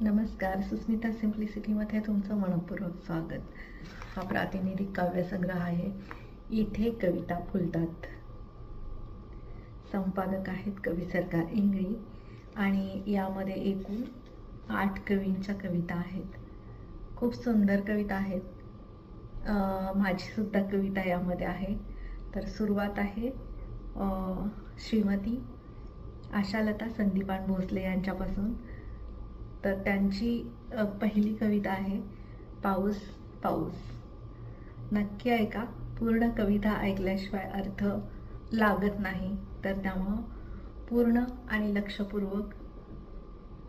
नमस्कार सुस्मिता सिम्प्लिसिटीमध्ये तुमचं मनपूर्वक स्वागत. हा प्रातिनिधिक काव्यसंग्रह आहे इथे कविता फुलतात. संपादक आहेत कवी सरकार इंगळी आणि यामध्ये एकूण आठ कवींच्या कविता आहेत. खूप सुंदर कविता आहेत. माझीसुद्धा कविता यामध्ये आहे. तर सुरुवात आहे श्रीमती आशालता संदीपान भोसले यांच्यापासून. तर त्यांची पहिली कविता आहे पाऊस पाऊस. नक्की ऐका पूर्ण कविता ऐकल्याशिवाय अर्थ लागत नाही. तर त्यामुळं पूर्ण आणि लक्षपूर्वक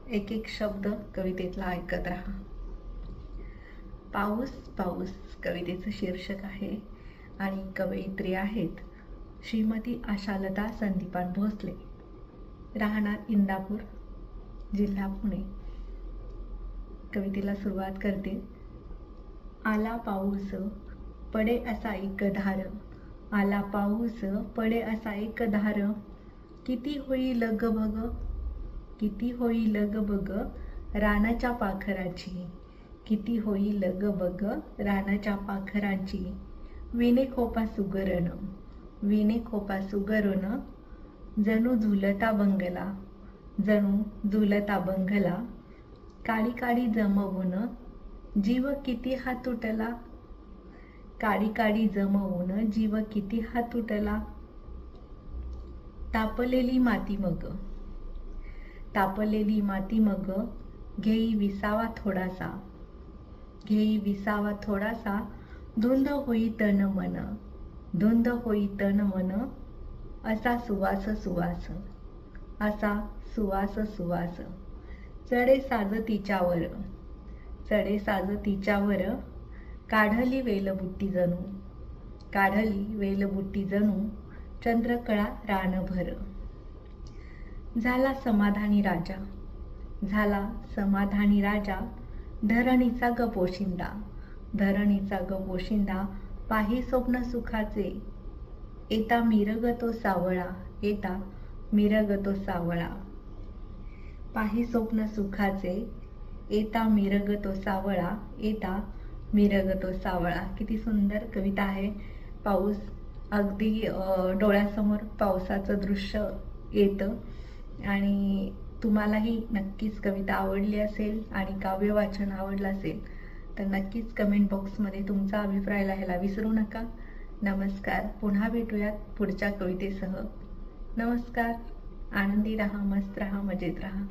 एक एक शब्द कवितेतला ऐकत राहा. पाऊस पाऊस कवितेचं शीर्षक आहे आणि कवयित्री आहेत श्रीमती आशालता संदीपान भोसले. राहणार इंदापूर जिल्हा पुणे. कवितेला सुरुवात करते. आला पाऊस पडे असा एक धार. आला पाऊस पडे असा एक धार. किती होईल लग बग किती होईल लग बग रानाच्या पाखराची. किती होईल लग बग रानाच्या पाखराची. विणे खोपा सुगरण विणे खोपा सुगरण. जणू झुलता बंगला जणू झुलता बंगला. काळी काळी जमवून जीव किती हा तुटला? काळी काळी जमवून जीव किती हा तुटला? तापलेली माती मग. तापलेली माती मग घेई विसावा थोडासा. घेई विसावा थोडासा. धुंद होई तन मन. धुंद होई तन मन. असा सुवास सुवास. असा सुवास सुवास. चढे साज तिच्यावर चढे साज तिच्यावर काढली वेलबुट्टी जणू काढली वेलबुट्टी जणू चंद्रकळा रानभर. झाला समाधानी राजा झाला समाधानी राजा धरणीचा ग पोशिंदा धरणीचा ग पोशिंदा पाही स्वप्न सुखाचे येता मिरग तो सावळा येता मिरग तो सावळा. पाही स्वप्न सुखाचे येता मिरग तो सावळा येता मिरग तो सावळा. किती सुंदर कविता आहे. पाऊस अगदी डोळ्यासमोर पावसाचं दृश्य येतं. आणि तुम्हालाही नक्कीच कविता आवडली असेल आणि काव्य वाचन आवडलं असेल तर नक्कीच कमेंट बॉक्समध्ये तुमचा अभिप्राय लिहायला विसरू नका. नमस्कार. पुन्हा भेटूयात पुढच्या कवितेसह. नमस्कार. आनंदी राहा मस्त राहा मजेत राहा.